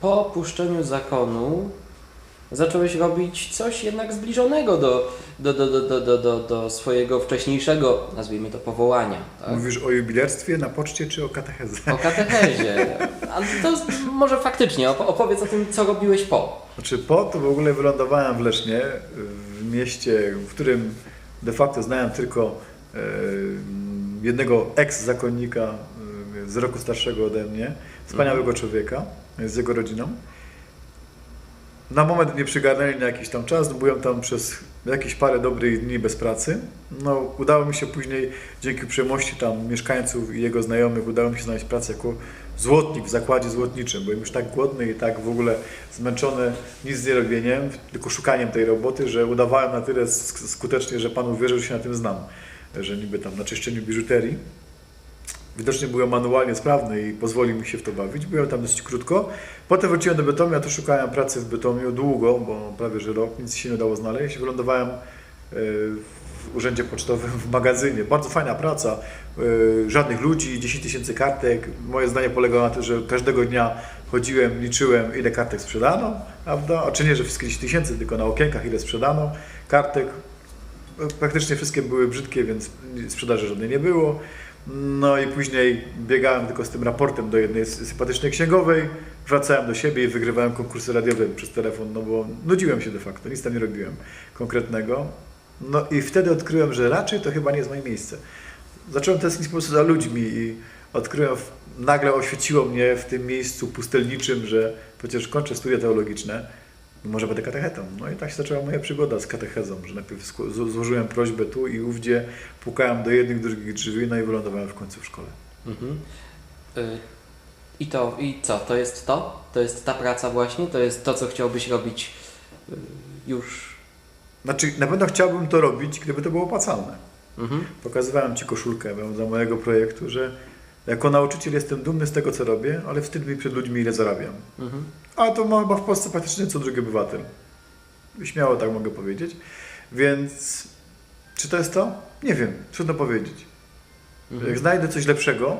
po opuszczeniu zakonu zacząłeś robić coś jednak zbliżonego do, do, do, do, do, do, do, swojego wcześniejszego, nazwijmy to, powołania. Tak? Mówisz o jubilerstwie na poczcie czy o katechezę? O katechezie. Ale to może faktycznie op- opowiedz o tym, co robiłeś po. Znaczy po to w ogóle wylądowałem w Lesznie, w mieście, w którym de facto znałem tylko e, jednego ex-zakonnika e, z roku starszego ode mnie, wspaniałego człowieka z jego rodziną. Na moment mnie przygarnęli na jakiś tam czas, byłem tam przez jakieś parę dobrych dni bez pracy. No, udało mi się później, dzięki uprzejmości tam mieszkańców i jego znajomych, udało mi się znaleźć pracę jako złotnik w zakładzie złotniczym. Byłem już tak głodny i tak w ogóle zmęczony nic nie robieniem, tylko szukaniem tej roboty, że udawałem na tyle sk- skutecznie, że Pan uwierzył, że się na tym znam. Że niby tam na czyszczeniu biżuterii. Widocznie byłem manualnie sprawny i pozwolił mi się w to bawić. Byłem tam dosyć krótko. Potem wróciłem do Bytomia, tu szukałem pracy w Bytomiu długo, bo prawie że rok, nic się nie udało znaleźć. Wylądowałem e, w urzędzie pocztowym w magazynie. Bardzo fajna praca, e, żadnych ludzi, 10 tysięcy kartek. Moje zdanie polegało na tym, że każdego dnia chodziłem, liczyłem ile kartek sprzedano, prawda? A czy nie, że wszystkie 10 tysięcy, tylko na okienkach ile sprzedano kartek. Praktycznie wszystkie były brzydkie, więc sprzedaży żadnej nie było. No i później biegałem tylko z tym raportem do jednej sympatycznej księgowej, wracałem do siebie i wygrywałem konkursy radiowe przez telefon, no bo nudziłem się de facto, nic tam nie robiłem konkretnego. No i wtedy odkryłem, że raczej to chyba nie jest moje miejsce. Zacząłem tęsknić po prostu za ludźmi i odkryłem, nagle oświeciło mnie w tym miejscu pustelniczym, że przecież kończę studia teologiczne, może będę katechetą. No i tak się zaczęła moja przygoda z katechezą, że najpierw złożyłem prośbę tu i ówdzie, pukałem do jednych, drugich drzwi, no i wylądowałem w końcu w szkole. Mhm. Y, I to, i co? To jest to? To jest ta praca właśnie? To jest to, co chciałbyś robić y, już? Znaczy, na pewno chciałbym to robić, gdyby to było opłacalne. Mhm. Pokazywałem Ci koszulkę dla mojego projektu, że jako nauczyciel jestem dumny z tego, co robię, ale wstyd mi przed ludźmi, ile zarabiam. Mhm. A to ma chyba w Polsce praktycznie co drugi obywatel. Śmiało tak mogę powiedzieć. Więc czy to jest to? Nie wiem, trudno powiedzieć. Mhm. Jak znajdę coś lepszego,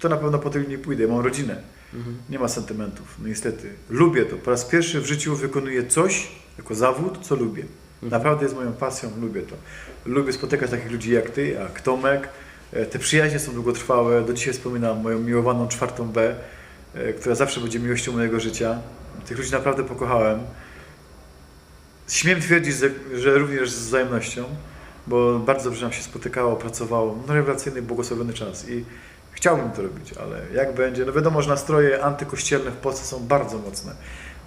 to na pewno po tej linii pójdę. Mam rodzinę. Mhm. Nie ma sentymentów. No niestety. Lubię to. Po raz pierwszy w życiu wykonuję coś jako zawód, co lubię. Mhm. Naprawdę jest moją pasją, lubię to. Lubię spotykać takich ludzi jak ty, jak Tomek. E, Te przyjaźnie są długotrwałe. Do dzisiaj wspominam moją miłowaną czwartą B, e, która zawsze będzie miłością mojego życia. Tych ludzi naprawdę pokochałem. Śmiem twierdzić, że- również z wzajemnością, bo bardzo dobrze nam się spotykało, pracowało. No rewelacyjny, błogosławiony czas i chciałbym to robić, ale jak będzie? No wiadomo, że nastroje antykościelne w Polsce są bardzo mocne.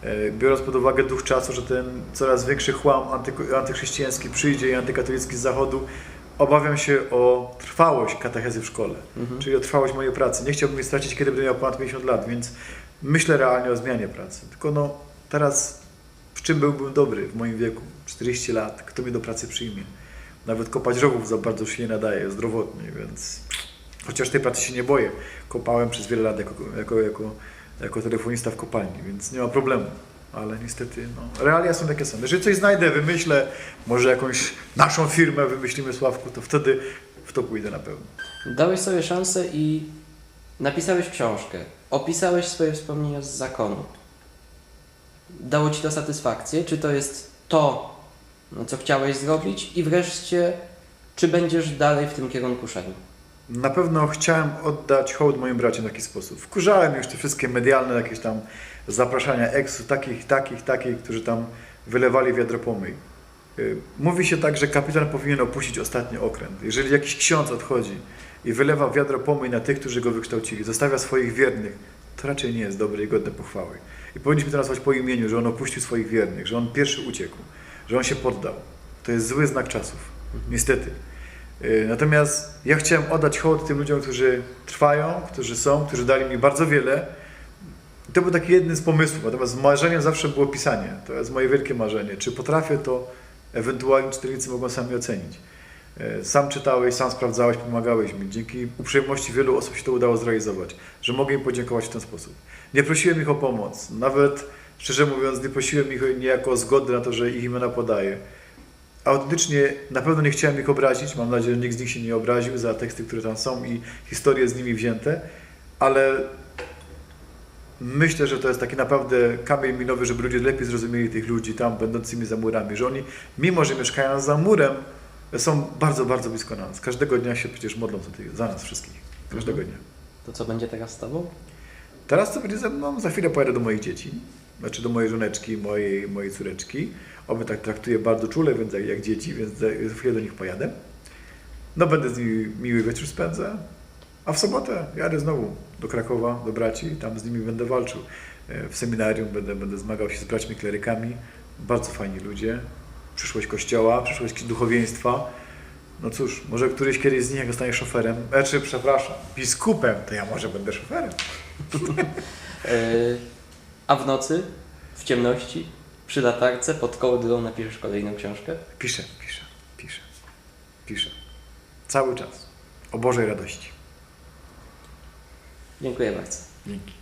E, Biorąc pod uwagę duch czasu, że ten coraz większy chłam antychrześcijański przyjdzie i antykatolicki z zachodu, obawiam się o trwałość katechezy w szkole, Mhm. czyli o trwałość mojej pracy. Nie chciałbym jej stracić, kiedy będę miał ponad 50 lat, więc myślę realnie o zmianie pracy. Tylko no teraz w czym byłbym dobry w moim wieku? 40 lat, kto mnie do pracy przyjmie? Nawet kopać rowów za bardzo się nie nadaje zdrowotnie, więc chociaż tej pracy się nie boję. Kopałem przez wiele lat jako, jako, jako, jako telefonista w kopalni, więc nie ma problemu. Ale niestety, no, realia są takie są. Jeżeli coś znajdę, wymyślę, może jakąś naszą firmę wymyślimy Sławku, to wtedy w to pójdę na pewno. Dałeś sobie szansę i napisałeś książkę. Opisałeś swoje wspomnienia z zakonu. Dało ci to satysfakcję? Czy to jest to, no, co chciałeś zrobić? I wreszcie, czy będziesz dalej w tym kierunku szedł? Na pewno chciałem oddać hołd moim braciom w taki sposób. Wkurzałem już te wszystkie medialne jakieś tam zapraszania eksu, takich, takich, takich, którzy tam wylewali wiadro pomyj. Y, Mówi się tak, że kapitan powinien opuścić ostatni okręt. Jeżeli jakiś ksiądz odchodzi i wylewa wiadro pomyj na tych, którzy go wykształcili, zostawia swoich wiernych, to raczej nie jest dobre i godne pochwały. I powinniśmy to nazwać po imieniu, że on opuścił swoich wiernych, że on pierwszy uciekł, że on się poddał. To jest zły znak czasów. Niestety. Y, Natomiast ja chciałem oddać hołd tym ludziom, którzy trwają, którzy są, którzy dali mi bardzo wiele. I to był taki jeden z pomysłów. Natomiast marzeniem zawsze było pisanie. To jest moje wielkie marzenie. Czy potrafię, to ewentualnie czytelnicy mogą sami ocenić. Y, Sam czytałeś, sam sprawdzałeś, pomagałeś mi. Dzięki uprzejmości wielu osób się to udało zrealizować, że mogę im podziękować w ten sposób. Nie prosiłem ich o pomoc. Nawet, szczerze mówiąc, nie prosiłem ich niejako o zgodę na to, że ich imiona podaję autentycznie na pewno nie chciałem ich obrazić. Mam nadzieję, że nikt z nich się nie obraził za teksty, które tam są i historie z nimi wzięte, ale myślę, że to jest taki naprawdę kamień minowy, żeby ludzie lepiej zrozumieli tych ludzi tam będącymi za murami, że oni, mimo że mieszkają za murem, są bardzo, bardzo blisko nas. Każdego dnia się przecież modlą za, nas wszystkich. Każdego dnia. To co będzie teraz z tobą? Teraz co będzie ze mną? Za chwilę pojadę do moich dzieci. Znaczy do mojej żoneczki, mojej, mojej córeczki. Obie tak traktuję bardzo czule, więc jak, jak dzieci, więc za, chwilę do nich pojadę. No będę z nimi miły wieczór spędzę. A w sobotę jadę znowu do Krakowa, do braci, tam z nimi będę walczył. E, W seminarium będę, będę zmagał się z braćmi klerykami. Bardzo fajni ludzie. Przyszłość kościoła, przyszłość duchowieństwa. No cóż, może któryś kiedyś z nich, jak zostanie szoferem, e, czy przepraszam, biskupem, to ja może będę szoferem. A w nocy, w ciemności, przy latarce, pod kołdrą napiszesz kolejną książkę? Piszę, piszę, piszę, piszę. Cały czas. O Bożej radości. Dziękuję bardzo. Dzięki.